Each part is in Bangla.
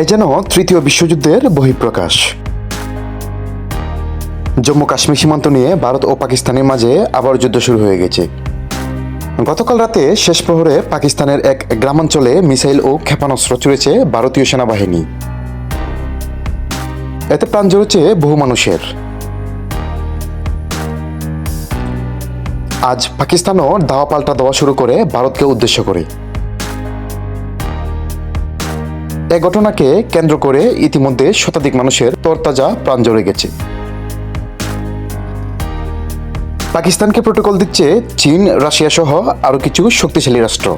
এ যেন তৃতীয় বিশ্বযুদ্ধের বহিঃপ্রকাশ। জম্মু কাশ্মীর সীমান্ত নিয়ে ভারত ও পাকিস্তানের মাঝে আবার যুদ্ধ শুরু হয়ে গেছে। গতকাল রাতে শেষ প্রহরে পাকিস্তানের এক গ্রামাঞ্চলে মিসাইল ও ক্ষেপণাস্ত্র ছুড়েছে ভারতীয় সেনাবাহিনী। এতে প্রাণ জড়েছে বহু মানুষের। আজ পাকিস্তানও দাওয়া পাল্টা দেওয়া শুরু করে ভারতকে উদ্দেশ্য করে। এ ঘটনাকে কেন্দ্র করে ইতিমধ্যে শতাধিক মানুষের তরতাজা প্রাণ জড়ে গেছে। পাকিস্তানকে প্রোটোকল দিচ্ছে চীন, রাশিয়া সহ আরও কিছু শক্তিশালী রাষ্ট্র।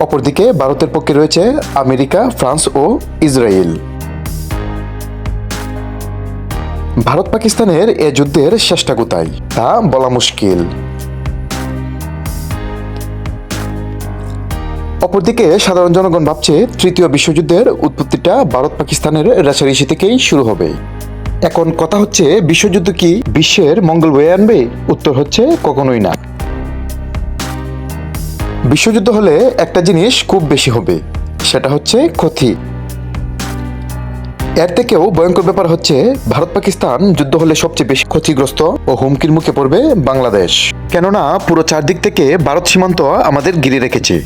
অপরদিকে ভারতের পক্ষে রয়েছে আমেরিকা, ফ্রান্স ও ইসরায়েল। ভারত পাকিস্তানের এ যুদ্ধের শেষটা কোথায়? তা বলা মুশকিল। অপরদিকে সাধারণ জনগণ ভাবছে তৃতীয় বিশ্বযুদ্ধের উৎপত্তিটা ভারত পাকিস্তানের রেশারেশি থেকেই শুরু হবে। এখন কথা হচ্ছে, বিশ্বযুদ্ধ কি বিশ্বের মঙ্গল বয়ে আনবে? উত্তর হচ্ছে কখনোই না। বিশ্বযুদ্ধ হলে একটা জিনিস খুব বেশি হবে, সেটা হচ্ছে ক্ষতি। এর থেকেও ভয়ঙ্কর ব্যাপার হচ্ছে, ভারত পাকিস্তান যুদ্ধ হলে সবচেয়ে বেশি ক্ষতিগ্রস্ত ও হুমকির মুখে পড়বে বাংলাদেশ। কেননা পুরো চারদিক থেকে ভারত সীমান্ত আমাদের ঘিরে রেখেছে।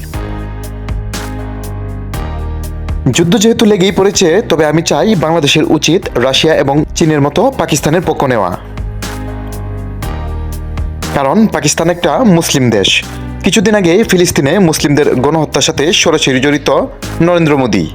যুদ্ধ যেহেতু লেগেই পড়েছে, তবে আমি চাই বাংলাদেশের উচিত রাশিয়া এবং চীনের মতো পাকিস্তানের পক্ষ নেওয়া। কারণ পাকিস্তান একটা মুসলিম দেশ। কিছুদিন আগে ফিলিস্তিনে মুসলিমদের গণহত্যার সাথে সরাসরি জড়িত নরেন্দ্র মোদী।